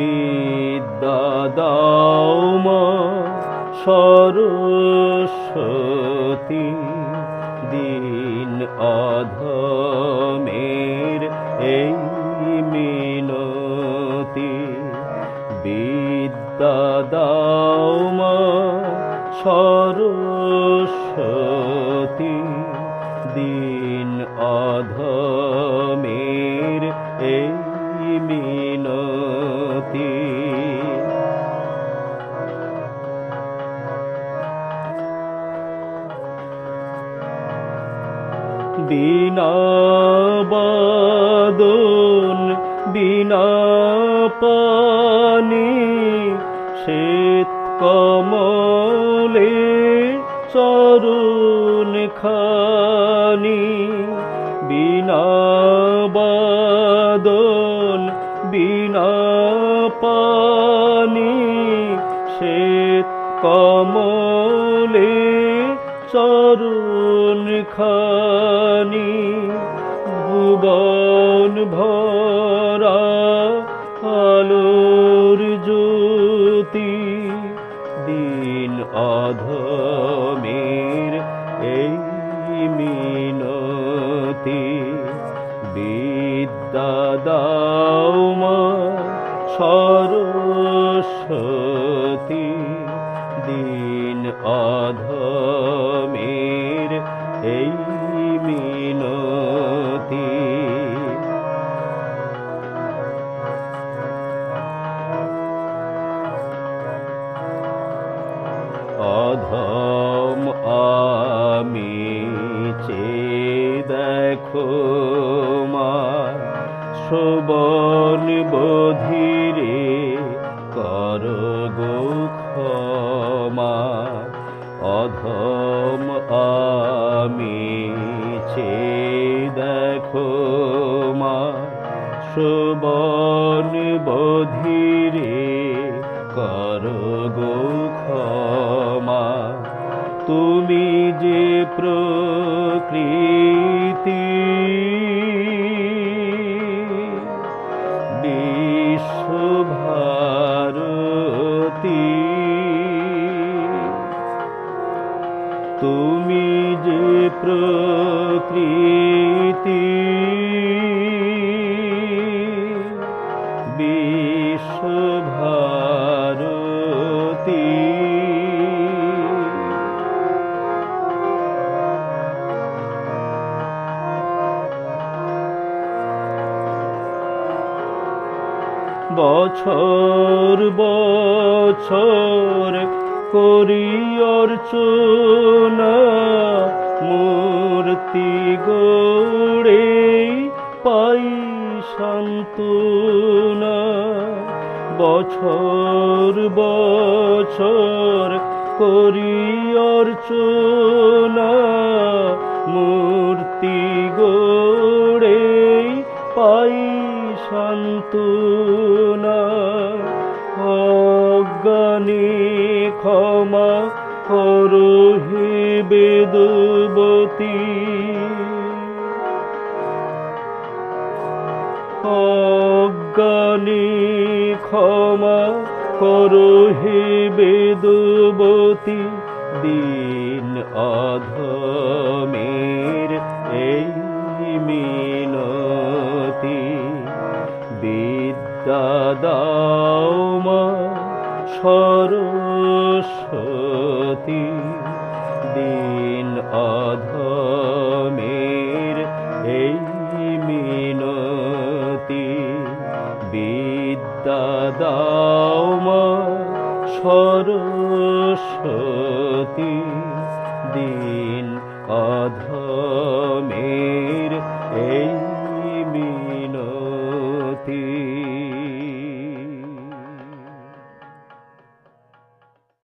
বিদ্যা দাও মা, সরস্বতী। দিন অধমের এই মিনতি। বিদ্যা দাও মা, সরস্বতী। দিন অধমের এই মিনতি। বিনা বাদন বিনা পানি শ্বেত কমলে চরণ খানি বিনা বাদন বিনা পানি শ্বেত কমলে চরণ খানি ভুবন ভরা আলোর জ্যোতি দিন অধমের এই মিনতি। বিদ্যা দাও মা সরস্বতী। অধম আমি চে দেখো মা শোবন বধিরে কর গো অধম আমি চে দেখো মা শোবন বধিরে কর গো তুমি যে প্রকৃতি তুমি যে প্রকৃতি বছর বছর করি অর্চনা, মূর্তি গোড়ে পাই শান্তনা বছর বছর করি অর্চনা, মূর্তি গোড়ে পাই শান্তনা অজ্ঞানী ক্ষমা করো বেদবতী। অজ্ঞানী ক্ষমা করো বেদবতী দিন অধমের এই মিনতি বিদ্যা দাও মা সরস্বতী, দিন অধমের এই মিনতি। বিদ্যা দাও মা সরস্বতী, দিন অধমের এই